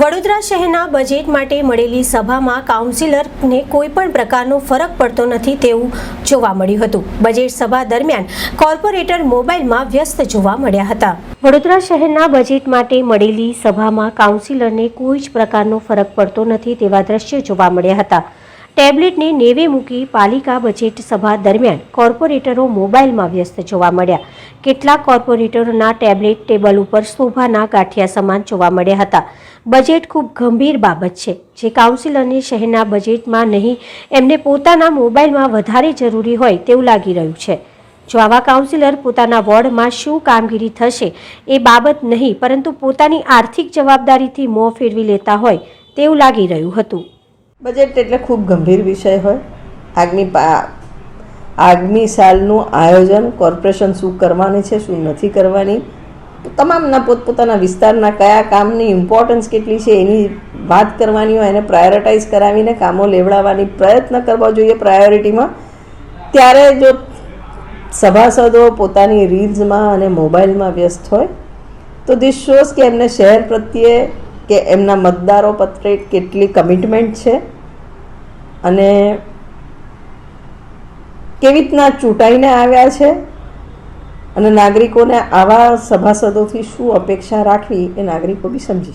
વડોદરા શહેરના બજેટ માટે મળેલી સભામાં કાઉન્સિલરને કોઈ પણ પ્રકારનો ફરક પડતો નથી તેવું જોવા મળ્યું હતું. બજેટ સભા દરમિયાન કોર્પોરેટર મોબાઈલમાં વ્યસ્ત જોવા મળ્યા હતા. વડોદરા શહેરના બજેટ માટે મળેલી સભામાં કાઉન્સિલરને કોઈ જ પ્રકારનો ફરક પડતો નથી તેવા દ્રશ્યો જોવા મળ્યા હતા. ટેબ્લેટને નેવે મૂકી પાલિકા બજેટ સભા દરમિયાન કોર્પોરેટરો મોબાઈલમાં વ્યસ્ત જોવા મળ્યા. કેટલાક કોર્પોરેટરોના ટેબ્લેટ ટેબલ ઉપર શોભાના ગાંઠિયા સમાન જોવા મળ્યા હતા. બજેટ ખૂબ ગંભીર બાબત છે. જે કાઉન્સિલરને શહેરના બજેટમાં નહીં, એમને પોતાના મોબાઈલમાં વધારે જરૂરી હોય તેવું લાગી રહ્યું છે. જો આવા કાઉન્સિલર પોતાના વોર્ડમાં શું કામગીરી થશે એ બાબત નહીં, પરંતુ પોતાની આર્થિક જવાબદારીથી મોં ફેરવી લેતા હોય તેવું લાગી રહ્યું હતું. બજેટ એટલે ખૂબ ગંભીર વિષય હોય. આગમી આગમી સાલનું આયોજન કોર્પોરેશન શું કરવાની છે, શું નથી કરવાની? તમામના પોતપોતાના વિસ્તારના કયા કામની ઇમ્પોર્ટન્સ કેટલી છે એની વાત કરવાની હોય એને પ્રાયોરિટાઇઝ કરાવીને કામો લેવડાવવાની પ્રયત્ન કરવા જોઈએ પ્રાયોરિટીમાં ત્યારે જો સભાસદો પોતાની રીલ્સમાં અને મોબાઈલમાં વ્યસ્ત હોય, તો દિસ શોઝ કે એમને શહેર પ્રત્યે કે એમના મતદારો પ્રત્યે કેટલી કમિટમેન્ટ છે? અને કેવી રીતના ચૂંટાઈને આવ્યા છે? અને નાગરિકોને આવા સભાસદોથી શું અપેક્ષા રાખવી એ નાગરિકો બી સમજી શકે.